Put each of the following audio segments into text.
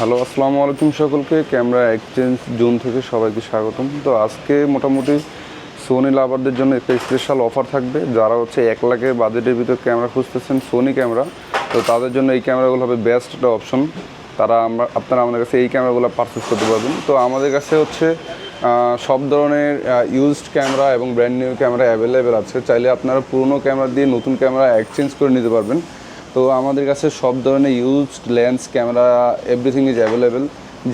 Hello, আসসালামু আলাইকুম সকলকে। ক্যামেরা এক্সচেঞ্জ জোন থেকে সবাইকে স্বাগতম। তো আজকে মোটামুটি সোনি লাভারদের জন্য একটা স্পেশাল অফার থাকবে। যারা হচ্ছে এক লাখের বাজেটের ভিতর ক্যামেরা খুঁজতেছেন সোনি ক্যামেরা। তো তাদের জন্য এই ক্যামেরাগুলো হবে বেস্ট একটা অপশন তারা আমরা, আপনারা আমাদের কাছে এই ক্যামেরাগুলো পারচেস করতে পারবেন। তো আমাদের কাছে হচ্ছে সব ধরনের ইউজড ক্যামেরা এবং ব্র্যান্ড নিউ ক্যামেরা অ্যাভেলেবেল আছে। চাইলে আপনারা পুরনো ক্যামেরা দিয়ে নতুন ক্যামেরা এক্সচেঞ্জ করে নিতে পারবেন। তো আমাদের কাছে সব ধরনের used lens camera everything is available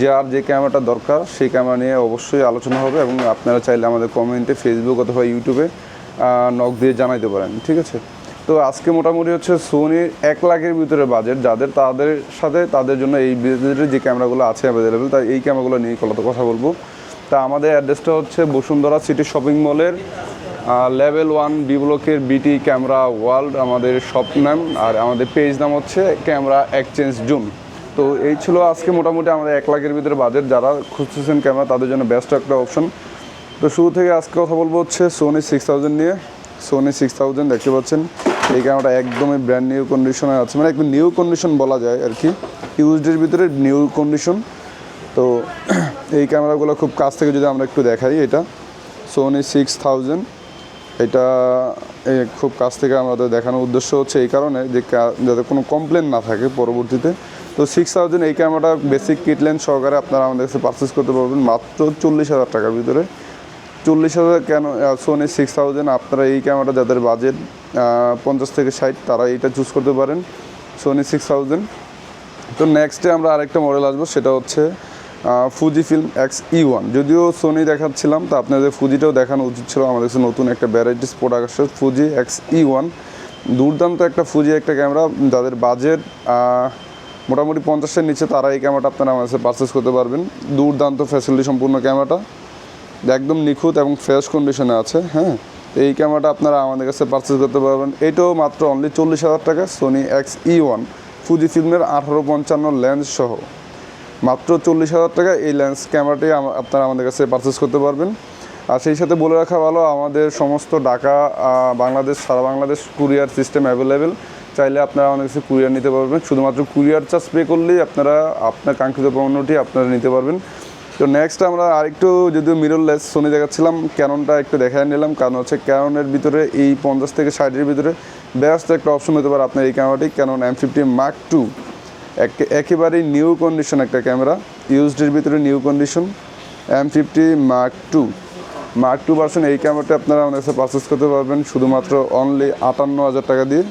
যার যে ক্যামেরাটা দরকার, সেই ক্যামেরা নিয়ে অবশ্যই আলোচনা হবে এবং আপনারা চাইলে আমাদের কমেন্টে ফেসবুক অথবা ইউটিউবে নক দিয়ে জানাইতে পারেন, ঠিক আছে? তো আজকে মোটামুটি হচ্ছে সোনির এক লাখের ভিতরে বাজেট যাদের তাদের সাথে তাদের জন্য এই বাজেটের যে ক্যামেরাগুলো আছে অ্যাভেলেবেল তাই এই ক্যামেরাগুলো নিয়ে কথা বলব। তা আমাদের অ্যাড্রেসটা হচ্ছে বসুন্ধরা সিটি শপিং মলের লেভেল ওয়ান বি ব্লকের বিটি ক্যামেরা ওয়ার্ল্ড আমাদের শপ নাম, আর আমাদের পেজ নাম হচ্ছে ক্যামেরা এক্সচেঞ্জ জুম। তো এই ছিল আজকে মোটামুটি আমাদের এক লাখের ভিতরে বাজেট যারা খুঁজতেছেন ক্যামেরা, তাদের জন্য বেস্ট একটা অপশন তো শুরু থেকে আজকে কথা বলব হচ্ছে সোনি সিক্স থাউজেন্ড নিয়ে। সোনি সিক্স থাউজেন্ড দেখতে পাচ্ছেন, এই ক্যামেরাটা একদমই ব্র্যান্ড নিউ কন্ডিশনে আছে। মানে একদম নিউ কন্ডিশন বলা যায় আর কি। ইউজডের ভিতরে নিউ কন্ডিশন তো এই ক্যামেরাগুলো খুব কাছ থেকে যদি আমরা একটু দেখাই এটা সোনি সিক্স থাউজেন্ড এটা খুব কাছ থেকে আমাদের দেখানোর উদ্দেশ্য হচ্ছে এই কারণে যে যাতে কোনো কমপ্লেন না থাকে পরবর্তীতে। তো সিক্স থাউজেন্ড এই ক্যামেরাটা বেসিক কিটলেন সহকারে আপনারা আমাদের কাছে পারচেস করতে পারবেন মাত্র চল্লিশ হাজার টাকার ভিতরে। চল্লিশ হাজার কেন সোনি সিক্স থাউজেন্ড আপনারা এই ক্যামেরাটা যাদের বাজেট পঞ্চাশ থেকে ষাট, তারা এইটা চুজ করতে পারেন সোনি সিক্স থাউজেন্ড তো নেক্সটে আমরা আরেকটা মডেল আসব, সেটা হচ্ছে Fuji film X E one যদিও সোনি দেখাচ্ছিলাম, তো আপনাদের ফুজিটাও দেখানো উচিত ছিল। আমাদের কাছে নতুন একটা ভ্যারাইটিস প্রোডাক্ট আসছে ফুজি এক্স ই ওয়ান দুর্দান্ত একটা ফুজি একটা ক্যামেরা যাদের বাজেট মোটামুটি পঞ্চাশের নিচে, তারা এই ক্যামেরাটা আপনারা আমাদের কাছে পারচেস করতে পারবেন। দুর্দান্ত ফ্যাসিলিটি সম্পূর্ণ ক্যামেরাটা একদম নিখুঁত এবং ফ্রেশ কন্ডিশনে আছে হ্যাঁ? এই ক্যামেরাটা আপনারা আমাদের কাছে পারচেস করতে পারবেন। এটাও মাত্র অনলি চল্লিশ হাজার টাকা Sony X E one Fuji ফিল্মের আঠারো পঞ্চান্ন লেন্স সহ। মাত্র চল্লিশ হাজার টাকা এই লেন্স ক্যামেরাটি আপনারা আমাদের কাছে পারচেস করতে পারবেন। আর সেই সাথে বলে রাখা ভালো, আমাদের সমস্ত ঢাকা বাংলাদেশ, সারা বাংলাদেশ কুরিয়ার সিস্টেম অ্যাভেলেবেল চাইলে আপনারা আমাদের কাছে কুরিয়ার নিতে পারবেন। শুধুমাত্র কুরিয়ার চার্জ পে করলেই আপনারা আপনার কাঙ্ক্ষিত পণ্যটি আপনারা নিতে পারবেন। তো নেক্সট আমরা আরেকটু যদিও মিররলেস সোনি দেখাচ্ছিলাম ক্যাননটা একটু দেখায় নিলাম। কারণ হচ্ছে ক্যাননের ভিতরে, এই পঞ্চাশ থেকে ষাটের ভিতরে ব্যস্ত একটা অপশন হতে পারে আপনার এই ক্যামেরাটি Canon M fifty mark two একেবারেই নিউ কন্ডিশন একটা ক্যামেরা ইউজডের ভিতরে new condition M fifty mark two mark two version এই ক্যামেরাটা আপনারা আমাদের কাছে পারচেস করতে পারবেন, শুধুমাত্র অনলি আটান্ন হাজার টাকা দিয়ে।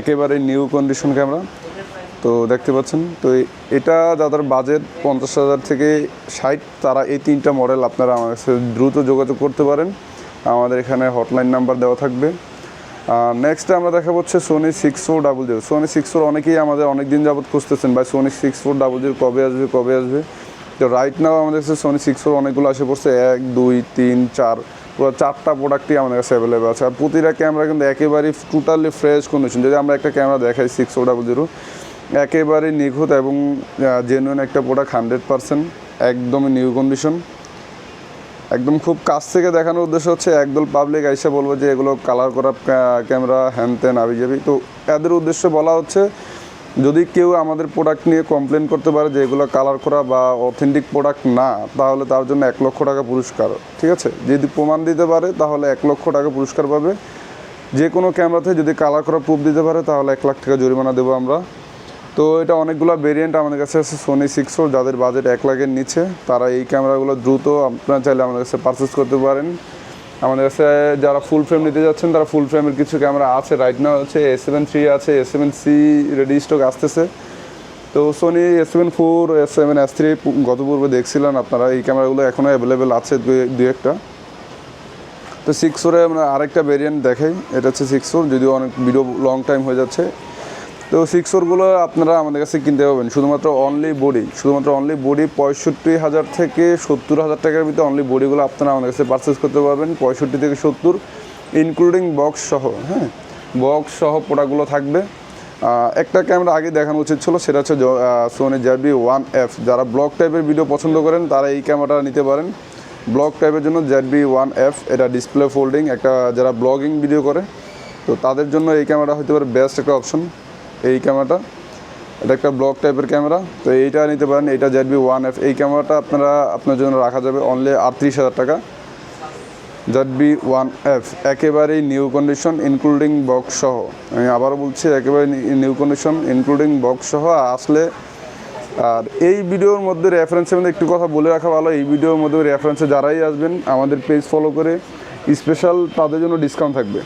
একেবারে নিউ কন্ডিশন ক্যামেরা তো দেখতে পাচ্ছেন, তো এটা যাদের বাজেট পঞ্চাশ হাজার থেকে ষাট, তারা এই তিনটা মডেল আপনারা আমাদের সাথে দ্রুত যোগাযোগ করতে পারেন। আমাদের এখানে হটলাইন নাম্বার দেওয়া থাকবে। নেক্সট আমরা দেখা হচ্ছে Sony six four double zero Sony six four অনেকেই আমাদের অনেক দিন যাবত খুঁজতেছেন, ভাই Sony six four double zero কবে আসবে কবে আসবে? তো রাইট নাও আমাদের কাছে সোনি সিক্স ফোর অনেকগুলো আসে পড়ছে, এক, দুই, তিন, চার, পুরো চারটা প্রোডাক্টই আমাদের কাছে অ্যাভেলেবেল আছে। আর প্রতিটা ক্যামেরা কিন্তু একেবারেই টোটালি ফ্রেশ কন্ডিশন যদি আমরা একটা ক্যামেরা দেখাই সিক্স ফোর ডাবল জিরো একেবারে নিখুঁত এবং জেনুইন একটা প্রোডাক্ট হান্ড্রেড পার্সেন্ট একদমই নিউ কন্ডিশন একদম খুব কাছ থেকে দেখানোর উদ্দেশ্য হচ্ছে একদল পাবলিক এসে বলব যে এগুলো কালার করা ক্যামেরা হ্যান ত্যান আবি যাবি তো এদের উদ্দেশ্যে বলা হচ্ছে, যদি কেউ আমাদের প্রোডাক্ট নিয়ে কমপ্লেন করতে পারে যে এগুলো কালার করা বা অথেন্টিক প্রোডাক্ট না, তাহলে তার জন্য এক লক্ষ টাকা পুরস্কার, ঠিক আছে? যদি প্রমাণ দিতে পারে, তাহলে এক লক্ষ টাকা পুরস্কার পাবে। যে কোনো ক্যামেরাতে যদি কালার করা প্রুফ দিতে পারে, তাহলে এক লাখ টাকা জরিমানা দেবো আমরা। তো এটা অনেকগুলো ভেরিয়েন্ট আমাদের কাছে আছে সোনি সিক্স ফোর যাদের বাজেট এক লাখের নিচে, তারা এই ক্যামেরাগুলো দ্রুত আপনারা চাইলে আমাদের কাছে পারচেস করতে পারেন। আমাদের কাছে যারা ফুল ফ্রেম নিতে যাচ্ছেন, তারা ফুল ফ্রেমের কিছু ক্যামেরা আছে। রাইট নাও হচ্ছে এস সেভেন থ্রি আছে S seven C ready stock আসতেছে। তো Sony S seven four S seven S three গত পূর্বে দেখছিলেন আপনারা এই ক্যামেরাগুলো এখনও অ্যাভেলেবেল আছে দু একটা। তো সিক্স ফোরে আমরা আরেকটা ভেরিয়েন্ট দেখাই। এটা হচ্ছে সিক্স ফোর যদিও অনেক ভিডিও লং টাইম হয়ে যাচ্ছে। তো সিক্স ফোরগুলো আপনারা আমাদের কাছে কিনতে পাবেন শুধুমাত্র অনলি বডি শুধুমাত্র অনলি বডি পঁয়ষট্টি হাজার থেকে সত্তর হাজার টাকার ভিতরে অনলি বডিগুলো আপনারা আমাদের কাছে পারচেস করতে পারবেন, পঁয়ষট্টি থেকে সত্তর ইনক্লুডিং বক্স সহ হ্যাঁ? বক্স সহ প্রোডাক্টগুলো থাকবে। একটা ক্যামেরা আগে দেখানো উচিত ছিল, সেটা হচ্ছে সোনি জাবি ওয়ান এফ যারা ব্লগ টাইপের ভিডিও পছন্দ করেন, তারা এই ক্যামেরাটা নিতে পারেন। ব্লগ টাইপের জন্য জেডবি ওয়ান এফ এটা ডিসপ্লে ফোল্ডিং একটা যারা ব্লগিং ভিডিও করে, তো তাদের জন্য এই ক্যামেরাটা হতে পারে বেস্ট একটা অপশন এই ক্যামেরাটা। এটা একটা ব্লক টাইপের ক্যামেরা। তো এইটা নিতে পারেন, এটা জেড বি ওয়ান এফ এই ক্যামেরাটা আপনারা, আপনার জন্য রাখা যাবে অনলি আটত্রিশ হাজার টাকা। জেড বি ওয়ান এফ একেবারেই নিউ কন্ডিশন ইনক্লুডিং বক্স সহ। আমি আবারও বলছি, একেবারে নিউ কন্ডিশন ইনক্লুডিং বক্স সহ। আসলে, আর এই ভিডিওর মধ্যে রেফারেন্সের মধ্যে একটু কথা বলে রাখা ভালো। এই ভিডিওর মধ্যে রেফারেন্সে যারাই আসবেন, আমাদের পেজ ফলো করে স্পেশাল তাদের জন্য ডিসকাউন্ট থাকবে।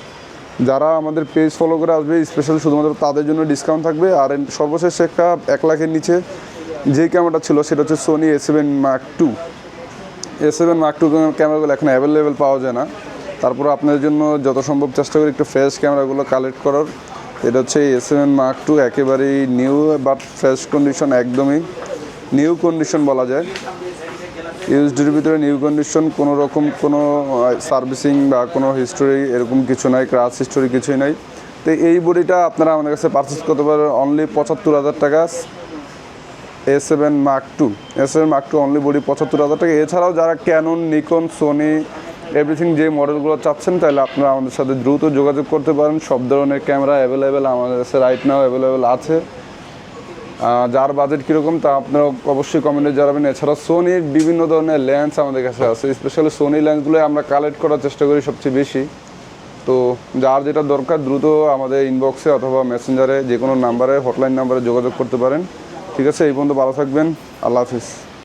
যারা আমাদের পেজ ফলো করে আসবে স্পেশাল শুধুমাত্র তাদের জন্য ডিসকাউন্ট থাকবে। আর সর্বশেষ একটা এক লাখের নিচে যে ক্যামেরাটা ছিল, সেটা হচ্ছে Sony A seven mark two A seven mark two ক্যামেরাগুলো এখন অ্যাভেলেবেল পাওয়া যায় না। তারপরে আপনাদের জন্য যত সম্ভব চেষ্টা করি একটু ফ্রেশ ক্যামেরাগুলো কালেক্ট করার। এটা হচ্ছে এ সেভেন মার্ক টু একেবারেই নিউ বাট ফ্রেশ কন্ডিশন একদমই নিউ কন্ডিশন বলা যায়। ইউজডির ভিতরে নিউ কন্ডিশন কোনো রকম কোনো সার্ভিসিং বা কোনো হিস্টোরি এরকম কিছু নাই ক্রাশ হিস্টোরি কিছুই নাই। তো এই বডিটা আপনারা আমাদের কাছে পারচেস করতে পারেন অনলি পঁচাত্তর হাজার টাকা A seven mark two A seven mark two only body পঁচাত্তর হাজার টাকা। এছাড়াও যারা ক্যানন নিকন সোনি এভরিথিং যে মডেলগুলো চাচ্ছেন, তাহলে আপনারা আমাদের সাথে দ্রুত যোগাযোগ করতে পারেন। সব ধরনের ক্যামেরা অ্যাভেলেবেল আমাদের কাছে রাইট নাও অ্যাভেলেবেল আছে। যার বাজেট কীরকম তা আপনারা অবশ্যই কমেন্টে জানাবেন। এছাড়া সোনির বিভিন্ন ধরনের লেন্স আমাদের কাছে আছে। স্পেশালি সোনি লেন্সগুলো আমরা কালেক্ট করার চেষ্টা করি সবচেয়ে বেশি। তো যার যেটা দরকার, দ্রুত আমাদের ইনবক্সে অথবা মেসেঞ্জারে যে কোনো নাম্বারে হটলাইন নাম্বারে যোগাযোগ করতে পারেন। ঠিক আছে, এই পর্যন্ত ভালো থাকবেন। আল্লাহ হাফিজ।